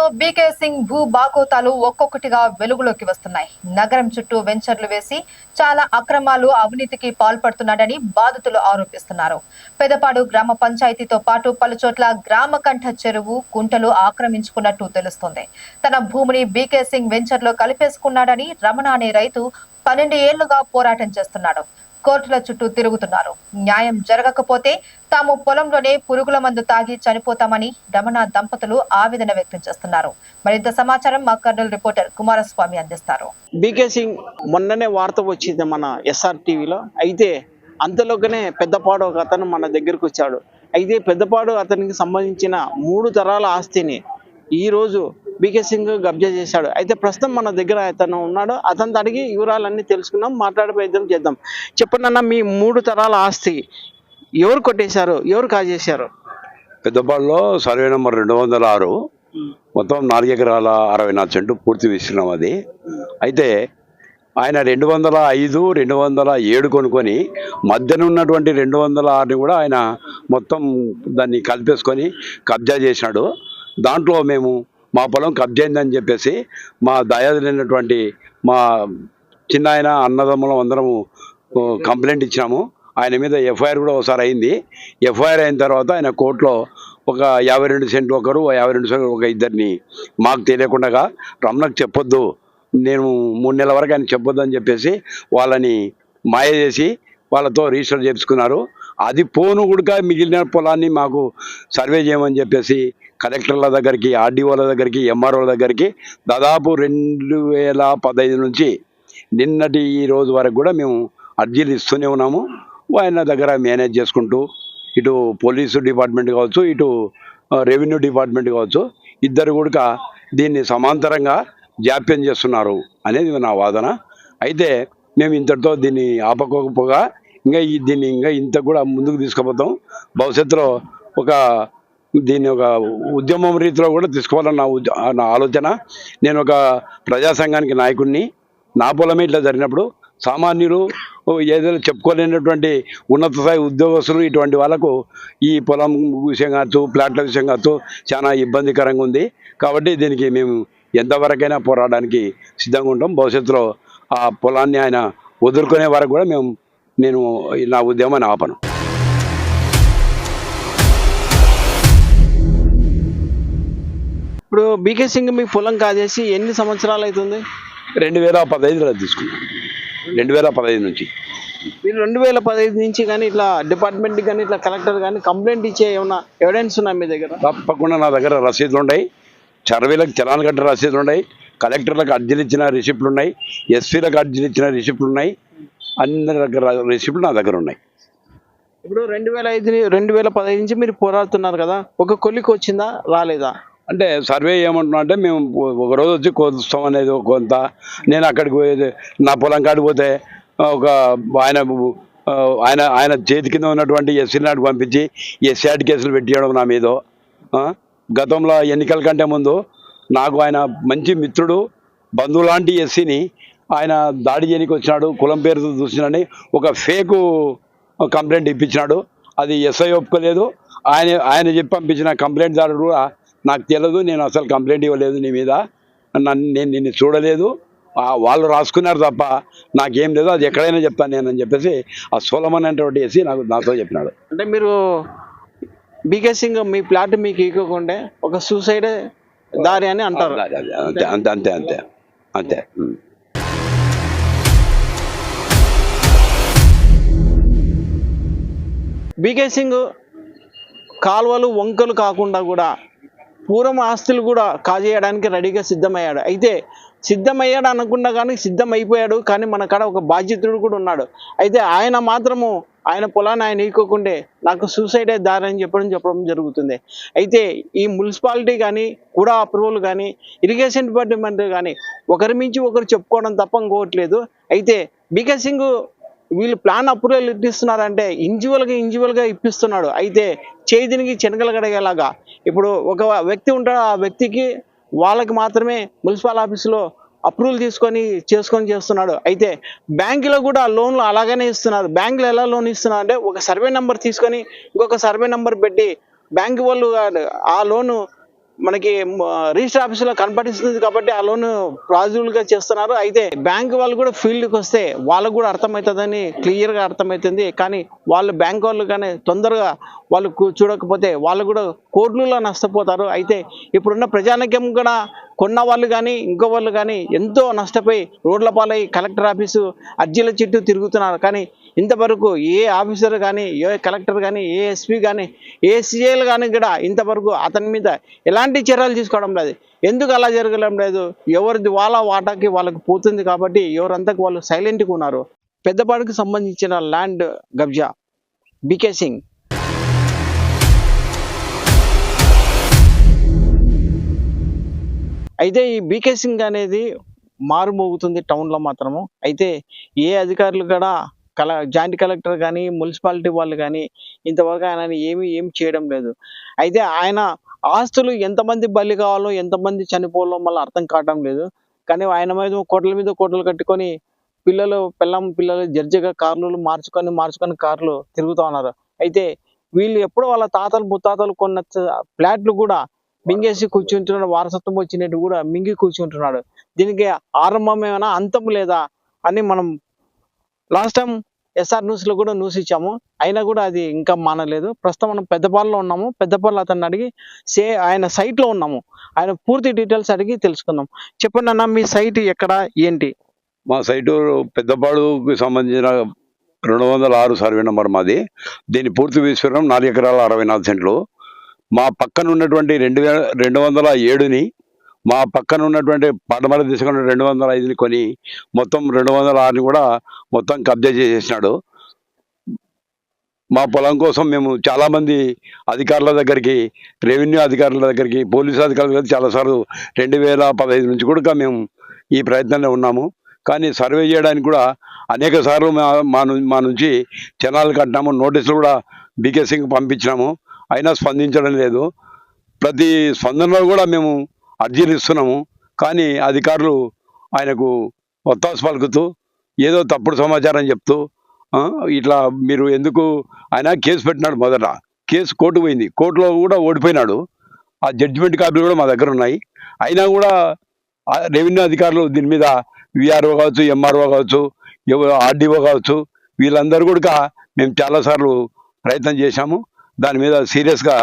నగరంలో బీకే సింగ్ భూ బాగోతాలు ఒక్కొక్కటిగా వెలుగులోకి వస్తున్నాయి. నగరం చుట్టూ వెంచర్లు వేసి చాలా అక్రమాలు అవినీతికి పాల్పడుతున్నాడని బాధితులు ఆరోపిస్తున్నారు. పెదపాడు గ్రామ పంచాయతీతో పాటు పలు చోట్ల గ్రామ కంఠ చెరువు కుంటలు ఆక్రమించుకున్నట్టు తెలుస్తోంది. తన భూమిని బీకే సింగ్ వెంచర్లో కలిపేసుకున్నాడని రమణ అనే రైతు పన్నెండు ఏళ్ళుగా పోరాటం చేస్తున్నాడు. కోర్టుల చుట్టూ తిరుగుతున్నారు. న్యాయం జరగకపోతే తాము పొలంలోనే పురుగుల మందు తాగి చనిపోతామని రమణ దంపతులు ఆవేదన వ్యక్తం చేస్తున్నారు. మరింత సమాచారం మా కర్నూలు రిపోర్టర్ కుమారస్వామి అందిస్తారు. బీకే సింగ్ మొన్ననే వార్త వచ్చింది మన ఎస్ఆర్ టీవీలో. అయితే అంతలోగానే పెద్దపాడు ఒక అతను మన దగ్గరకు వచ్చాడు. అయితే పెద్దపాడు అతనికి సంబంధించిన మూడు తరాల ఆస్తిని ఈరోజు బీకే సింగ్ కబ్జా చేశాడు. అయితే ప్రస్తుతం మన దగ్గర అతను ఉన్నాడు. అతను అడిగి వివరాలన్నీ తెలుసుకుందాం మాట్లాడే ప్రయత్నం చేద్దాం. చెప్పండి అన్న మీ మూడు తరాల ఆస్తి ఎవరు కొట్టేశారు? ఎవరు కాజేశారు? పెద్దపాడులో సర్వే నెంబర్ రెండు వందల ఆరు. మొత్తం నాలుగు ఎకరాల అరవై నాలుగు సెంటు పూర్తి విస్తీర్ణం అది. అయితే ఆయన రెండు వందల ఐదు రెండు వందల ఏడు కొనుక్కొని మధ్యన ఉన్నటువంటి రెండు వందల ఆరుని కూడా ఆయన మొత్తం దాన్ని కలిపేసుకొని కబ్జా చేసినాడు. దాంట్లో మేము మా పొలం కబ్జైందని చెప్పేసి మా దయాదులైనటువంటి మా చిన్న ఆయన అన్నదమ్ములం అందరము కంప్లైంట్ ఇచ్చినాము. ఆయన మీద ఎఫ్ఐఆర్ కూడా ఒకసారి అయింది. ఎఫ్ఐఆర్ అయిన తర్వాత ఆయన కోర్టులో ఒక యాభై రెండు సెంట్లు ఒకరు యాభై రెండు సెంట్లు ఒక ఇద్దరిని మాకు తెలియకుండా రమణకు చెప్పొద్దు నేను మూడు నెలల వరకు ఆయన చెప్పొద్దు అని చెప్పేసి వాళ్ళని మాయ చేసి వాళ్ళతో రిజిస్టర్ చేపించుకున్నారు. అది పోను కూడా మిగిలిన పొలాన్ని మాకు సర్వే చేయమని చెప్పేసి కలెక్టర్ల దగ్గరికి ఆర్డీఓల దగ్గరికి ఎంఆర్ఓల దగ్గరికి దాదాపు రెండు వేల పదహైదు నుంచి నిన్నటి ఈ రోజు వరకు కూడా మేము అర్జీలు ఇస్తూనే ఉన్నాము. ఆయన దగ్గర మేనేజ్ చేసుకుంటూ ఇటు పోలీసు డిపార్ట్మెంట్ కావచ్చు ఇటు రెవెన్యూ డిపార్ట్మెంట్ కావచ్చు ఇద్దరు కూడా దీన్ని సమాంతరంగా జాప్యం చేస్తున్నారు అనేది నా వాదన. అయితే మేము ఇంతటితో దీన్ని ఆపకపోగా ఇంకా ఈ దీన్ని ఇంకా ఇంత కూడా ముందుకు తీసుకుపోతాం. భవిష్యత్తులో ఒక దీన్ని ఒక ఉద్యమం రీతిలో కూడా తీసుకోవాలని నా ఉద్య- నా ఆలోచన. నేను ఒక ప్రజా సంఘానికి నాయకుడిని. నా పొలమే ఇట్లా జరిగినప్పుడు సామాన్యులు ఏదైనా చెప్పుకోలేనటువంటి ఉన్నత స్థాయి ఉద్యోగస్తులు ఇటువంటి వాళ్ళకు ఈ పొలం విషయం కావచ్చు ప్లాట్ల విషయం కావచ్చు చాలా ఇబ్బందికరంగా ఉంది. కాబట్టి దీనికి మేము ఎంతవరకైనా పోరాడడానికి సిద్ధంగా ఉంటాం. భవిష్యత్తులో ఆ పొలాన్ని ఆయన వదులుకునే వరకు కూడా మేము నేను నా ఉద్యమాన్ని ఆపను. ఇప్పుడు బీకే సింగ్ మీ పొలం కాజేసి ఎన్ని సంవత్సరాలు అవుతుంది? రెండు వేల పదహైదులో తీసుకున్నాం. రెండు వేల పదహైదు నుంచి. మీరు రెండు వేల పదహైదు నుంచి కానీ ఇట్లా డిపార్ట్మెంట్ కానీ ఇట్లా కలెక్టర్ కానీ కంప్లైంట్ ఇచ్చే ఏమన్నా ఎవిడెన్స్ ఉన్నాయి మీ దగ్గర? తప్పకుండా నా దగ్గర రసీదులు ఉన్నాయి. చర్వీలకు చలాన్ కట్టిన రసీదులు ఉన్నాయి. కలెక్టర్లకు అర్జీలు ఇచ్చిన రిసిప్ట్లు ఉన్నాయి. ఎస్పీలకు అర్జీలు ఇచ్చిన రిసిప్ట్లు ఉన్నాయి. అందరి దగ్గర రిసిప్ట్లు నా దగ్గర ఉన్నాయి. ఇప్పుడు రెండు వేల ఐదు రెండు వేల పదహైదు నుంచి మీరు పోరాడుతున్నారు కదా. ఒక కొలికి వచ్చిందా? రాలేదా? అంటే సర్వే ఏమంటున్నా అంటే మేము ఒక రోజు వచ్చి కోస్తాం అనేది కొంత. నేను అక్కడికి పోయేది నా పొలం కాడికి పోతే ఒక ఆయన ఆయన ఆయన చేతి కింద ఉన్నటువంటి ఎస్సీ నాటికి పంపించి ఎస్సీఆర్టీ కేసులు పెట్టియడం నా మీద. గతంలో ఎన్నికల కంటే ముందు నాకు ఆయన మంచి మిత్రుడు బంధువు లాంటి ఎస్సీని ఆయన దాడి చేయడానికి వచ్చినాడు కులం పేరుతో చూసినని ఒక ఫేకు కంప్లైంట్ ఇప్పించినాడు. అది ఎస్ఐ ఒప్పుకోలేదు. ఆయన ఆయన చెప్పి పంపించిన కంప్లైంట్ దారుడు కూడా నాకు తెలియదు నేను అసలు కంప్లైంట్ ఇవ్వలేదు నీ మీద. నన్ను నేను నిన్ను చూడలేదు. వాళ్ళు రాసుకున్నారు తప్ప నాకేం లేదు అది ఎక్కడైనా చెప్తాను నేను అని చెప్పేసి ఆ సోలమన్ అనేటువంటి వేసి నాకు నాతో చెప్పినాడు. అంటే మీరు బీకే సింగ్ మీ ప్లాట్ మీకు ఇవ్వకుంటే ఒక సూసైడ్ దారి అని అంటారు. అంతే అంతే అంతే అంతే అంతే. బీకే సింగ్ కాలువలు వంకలు కాకుండా కూడా పూర్వం ఆస్తులు కూడా కాజేయడానికి రెడీగా సిద్ధమయ్యాడు. అయితే సిద్ధమయ్యాడు అనకుండా కానీ సిద్ధమైపోయాడు. కానీ మన కాడ ఒక బాధ్యతుడు కూడా ఉన్నాడు. అయితే ఆయన మాత్రము ఆయన పొలాన్ని ఆయన ఈకోకుండే నాకు సూసైడ్ దారి అని చెప్పడం చెప్పడం జరుగుతుంది. అయితే ఈ మున్సిపాలిటీ కానీ కూడా అప్రూవల్ కానీ ఇరిగేషన్ డిపార్ట్మెంట్ కానీ ఒకరి మించి ఒకరు చెప్పుకోవడం తప్ప ఇంకోవట్లేదు. అయితే బీకే సింగ్ వీళ్ళు ప్లాన్ అప్రూవల్ ఇప్పిస్తున్నారంటే ఇంజువల్గా ఇంజువల్గా ఇప్పిస్తున్నాడు. అయితే చేతినికి చెనకలు గడగేలాగా ఇప్పుడు ఒక వ్యక్తి ఉంటాడు ఆ వ్యక్తికి వాళ్ళకి మాత్రమే మున్సిపల్ ఆఫీసులో అప్రూవల్ తీసుకొని చేసుకొని చేస్తున్నాడు. అయితే బ్యాంకులో కూడా లోన్లు అలాగనే ఇస్తున్నారు. బ్యాంకులు ఎలా లోన్ ఇస్తున్నారు అంటే ఒక సర్వే నెంబర్ తీసుకొని ఇంకొక సర్వే నెంబర్ పెట్టి బ్యాంకు వాళ్ళు ఆ లోను మనకి రిజిస్టర్ ఆఫీసులో కనపడిస్తుంది కాబట్టి ఆ లోన్ ప్రాజిబుల్గా చేస్తున్నారు. అయితే బ్యాంక్ వాళ్ళు కూడా ఫీల్డ్కి వస్తే వాళ్ళకు కూడా అర్థమవుతుందని క్లియర్గా అర్థమవుతుంది. కానీ వాళ్ళు బ్యాంక్ వాళ్ళు కానీ తొందరగా వాళ్ళు చూడకపోతే వాళ్ళు కూడా కోట్లలో నష్టపోతారు. అయితే ఇప్పుడున్న ప్రజానిక్యం కూడా కొన్న వాళ్ళు కానీ ఇంకో వాళ్ళు కానీ ఎంతో నష్టపోయి రోడ్ల పాలై కలెక్టర్ ఆఫీసు అర్జీల చుట్టూ తిరుగుతున్నారు. కానీ ఇంతవరకు ఏ ఆఫీసర్ కానీ ఏ కలెక్టర్ కానీ ఏ ఎస్పీ కానీ ఏ సీఏలు కానీ కూడా ఇంతవరకు అతని మీద ఎలాంటి చర్యలు తీసుకోవడం లేదు. ఎందుకు అలా జరగడం లేదు? ఎవరిది వాళ్ళ వాటాకి వాళ్ళకి పోతుంది కాబట్టి ఎవరంతకు వాళ్ళు సైలెంట్గా ఉన్నారు. పెద్దపాడుకు సంబంధించిన ల్యాండ్ గబ్జా బీకే సింగ్. అయితే ఈ బీకే సింగ్ అనేది మారుమోగుతుంది టౌన్లో మాత్రము. అయితే ఏ అధికారులు కూడా కల జాయింట్ కలెక్టర్ కానీ మున్సిపాలిటీ వాళ్ళు కానీ ఇంతవరకు ఆయన ఏమీ ఏం చేయడం లేదు. అయితే ఆయన ఆస్తులు ఎంతమంది బలి కావాలో ఎంతమంది చనిపోవాలో మళ్ళీ అర్థం కావడం లేదు. కానీ ఆయన మీద కోట్ల మీద కోట్లు కట్టుకొని పిల్లలు పిల్లం పిల్లలు జర్జిగా కార్లు మార్చుకొని మార్చుకొని కార్లు తిరుగుతూ ఉన్నారు. అయితే వీళ్ళు ఎప్పుడు వాళ్ళ తాతలు ముత్తాతలు కొన్న ఫ్లాట్లు కూడా మింగేసి కూర్చుంటున్నాడు. వారసత్వం వచ్చినట్టు కూడా మింగి కూర్చుంటున్నాడు. దీనికి ఆరంభం ఏమైనా అంతం లేదా అని మనం లాస్ట్ టైం ఎస్ఆర్ న్యూస్లో కూడా న్యూస్ ఇచ్చాము. అయినా కూడా అది ఇంకా మానలేదు. ప్రస్తుతం మనం పెద్దపాలలో ఉన్నాము. పెద్దపాలలో అతన్ని అడిగి సే ఆయన సైట్లో ఉన్నాము. ఆయన పూర్తి డీటెయిల్స్ అడిగి తెలుసుకుందాం. చెప్పండి అన్న మీ సైట్ ఎక్కడ? ఏంటి? మా సైటు పెద్దపాడుకు సంబంధించిన రెండు వందల ఆరు సర్వే నెంబర్ మాది. దీని పూర్తి విశ్వరం నాలుగు ఎకరాల అరవై నాలుగు సెంట్లు. మా పక్కన ఉన్నటువంటి రెండు వేల రెండు వందల ఏడుని మా పక్కన ఉన్నటువంటి పడమర దిశగా ఉన్న రెండు వందల ఐదుని కొని మొత్తం రెండు వందల ఆరుని కూడా మొత్తం కబ్జా చేసేసినాడు. మా పొలం కోసం మేము చాలామంది అధికారుల దగ్గరికి రెవెన్యూ అధికారుల దగ్గరికి పోలీసు అధికారుల దగ్గర చాలాసార్లు రెండు వేల పదహైదు నుంచి కూడా మేము ఈ ప్రయత్నంలో ఉన్నాము. కానీ సర్వే చేయడానికి కూడా అనేక సార్లు మా మా ను- మా నుంచి జనాలు కట్టినాము. నోటీసులు కూడా బీకే సింగ్ పంపించినాము. అయినా స్పందించడం లేదు. ప్రతి స్పందనలో కూడా మేము అర్జీలు ఇస్తున్నాము కానీ అధికారులు ఆయనకు ఒత్తాసు పలుకుతూ ఏదో తప్పుడు సమాచారం చెప్తూ ఇట్లా మీరు ఎందుకు ఆయన కేసు పెట్టినాడు మొదట. కేసు కోర్టు పోయింది. కోర్టులో కూడా ఓడిపోయినాడు. ఆ జడ్జిమెంట్ కాపీలు కూడా మా దగ్గర ఉన్నాయి. అయినా కూడా రెవెన్యూ అధికారులు దీని మీద విఆర్ఓ కావచ్చు ఎంఆర్ఓ కావచ్చు ఆర్డీఓ కావచ్చు వీళ్ళందరూ కూడా మేము చాలాసార్లు ప్రయత్నం చేశాము. దాని మీద సీరియస్గా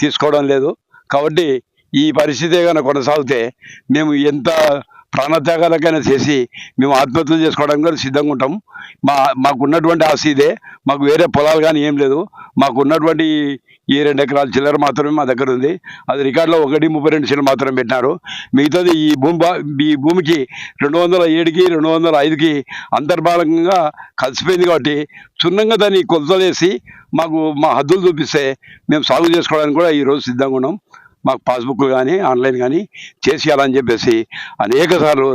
తీసుకోవడం లేదు. కాబట్టి ఈ పరిస్థితి కనుక కొనసాగితే మేము ఎంత ప్రాణత్యాగాలకైనా చేసి మేము ఆత్మహత్యలు చేసుకోవడానికి కూడా సిద్ధంగా ఉంటాం. మా మాకున్నటువంటి ఆశ ఇదే. మాకు వేరే పొలాలు కానీ ఏం లేదు. మాకు ఉన్నటువంటి ఈ రెండు ఎకరాల చిల్లర మాత్రమే మా దగ్గర ఉంది. అది రికార్డులో ఒకటి ముప్పై రెండు చిల్లర మాత్రం పెట్టినారు. మిగతాది ఈ భూమి ఈ భూమికి రెండు వందల ఏడుకి రెండు వందల ఐదుకి అంతర్భాగంగా కలిసిపోయింది కాబట్టి క్షుణ్ణంగా దాన్ని కొలతలేసి మాకు మా హద్దులు చూపిస్తే మేము సాగు చేసుకోవడానికి కూడా ఈరోజు సిద్ధంగా ఉన్నాం. మాకు పాస్బుక్ కానీ ఆన్లైన్ కానీ చేసేయాలని చెప్పేసి అనేక సార్లు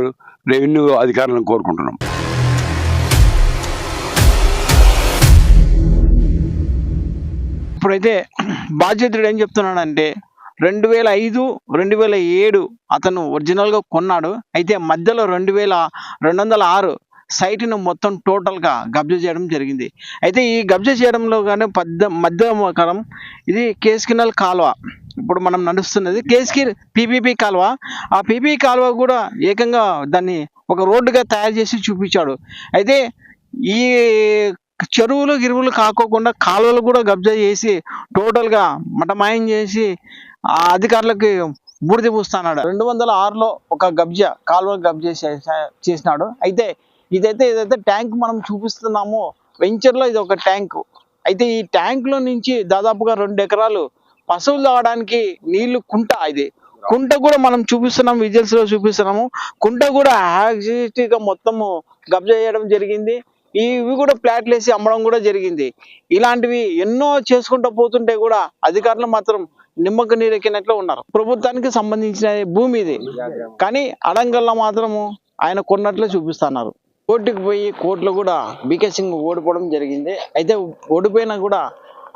రెవెన్యూ అధికారులను కోరుకుంటున్నాం. ఇప్పుడైతే బాధ్యతుడు ఏం చెప్తున్నాడంటే రెండు వేల ఐదు రెండు వేల ఏడు అతను ఒరిజినల్గా కొన్నాడు. అయితే మధ్యలో రెండు వేల రెండు వందల ఆరు సైట్ను మొత్తం టోటల్గా కబ్జా చేయడం జరిగింది. అయితే ఈ కబ్జా చేయడంలో కానీ పద్ద మధ్యకరం ఇది కేస్కినల్ కాలువ. ఇప్పుడు మనం నడుస్తున్నది కేస్కి పీపీపీ కాలువ. ఆ పీపీ కాలువ కూడా ఏకంగా దాన్ని ఒక రోడ్డుగా తయారు చేసి చూపించాడు. అయితే ఈ చెరువులు గిరువులు కాకోకుండా కాలువలు కూడా కబ్జా చేసి టోటల్గా మటమాయం చేసి ఆ అధికారులకి బూడిద పూస్తున్నాడు. రెండు వందల ఆరులో ఒక గబ్జా కాలువ గబ్జా చేసినాడు. అయితే ఇదైతే ఇదైతే ట్యాంక్ మనం చూపిస్తున్నామో వెంచర్లో ఇది ఒక ట్యాంక్. అయితే ఈ ట్యాంక్లో నుంచి దాదాపుగా రెండు ఎకరాలు పశువులు తాగడానికి నీళ్ళు కుంట ఇది. కుంట కూడా మనం చూపిస్తున్నాం విజిల్స్లో చూపిస్తున్నాము. కుంట కూడా యాక్సిటీ గా మొత్తము కబ్జా చేయడం జరిగింది. ఇవి కూడా ప్లాట్లు వేసి అమ్మడం కూడా జరిగింది. ఇలాంటివి ఎన్నో చేసుకుంటూ పోతుంటే కూడా అధికారులు మాత్రం నిమ్మక నీరెక్కినట్లు ఉన్నారు. ప్రభుత్వానికి సంబంధించిన భూమి ఇది. కానీ అడంగల్లో మాత్రము ఆయన కొన్నట్లు చూపిస్తున్నారు. కోర్టుకు పోయి కోర్టులో కూడా బీకే సింగ్ ఓడిపోవడం జరిగింది. అయితే ఓడిపోయినా కూడా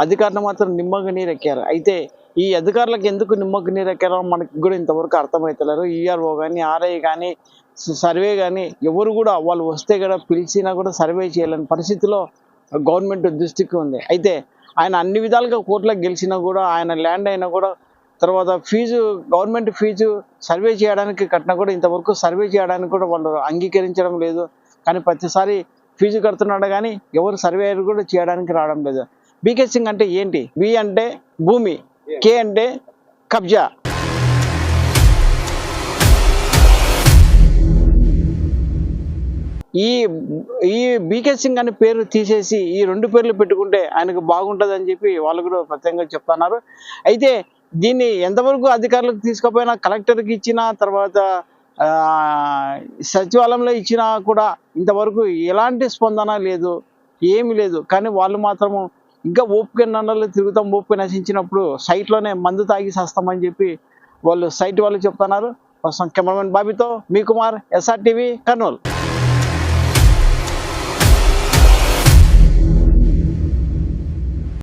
అధికారులు మాత్రం నిమ్మక నీరెక్కారు. అయితే ఈ అధికారులకు ఎందుకు నిమ్మక నీరెక్కారో మనకి కూడా ఇంతవరకు అర్థమవుతలేరు ఈఆర్ఓ కానీ ఆర్ఐ కానీ సర్వే కానీ ఎవరు కూడా వాళ్ళు వస్తే కూడా పిలిచినా కూడా సర్వే చేయలేని పరిస్థితిలో గవర్నమెంట్ దృష్టికి ఉంది. అయితే ఆయన అన్ని విధాలుగా కోర్టులకు గెలిచినా కూడా ఆయన ల్యాండ్ అయినా కూడా తర్వాత ఫీజు గవర్నమెంట్ ఫీజు సర్వే చేయడానికి కట్టినా కూడా ఇంతవరకు సర్వే చేయడానికి కూడా వాళ్ళు అంగీకరించడం లేదు. కానీ ప్రతిసారి ఫీజు కడుతున్నాడు కానీ ఎవరు సర్వే కూడా చేయడానికి రావడం లేదు. బీకే సింగ్ అంటే ఏంటి? బి అంటే భూమి కే అంటే కబ్జా. ఈ ఈ బీకే సింగ్ అనే పేరు తీసేసి ఈ రెండు పేర్లు పెట్టుకుంటే ఆయనకు బాగుంటుంది అని చెప్పి వాళ్ళు కూడా ప్రత్యేకంగా చెప్తున్నారు అయితే దీన్ని ఎంతవరకు అధికారులకు తీసుకుపోయినా కలెక్టర్కి ఇచ్చిన తర్వాత సచివాలయంలో ఇచ్చినా కూడా ఇంతవరకు ఎలాంటి స్పందన లేదు ఏమీ లేదు. కానీ వాళ్ళు మాత్రము ఇంకా ఓపిక నన్నలు తిరుగుతాం ఓపిక నశించినప్పుడు సైట్లోనే మందు తాగి చేస్తామని చెప్పి వాళ్ళు సైట్ వాళ్ళు చెప్తున్నారు. ప్రస్తుతం కెమెరామెన్ బాబీతో మీ కుమార్ ఎస్ఆర్టీవీ కర్నూలు.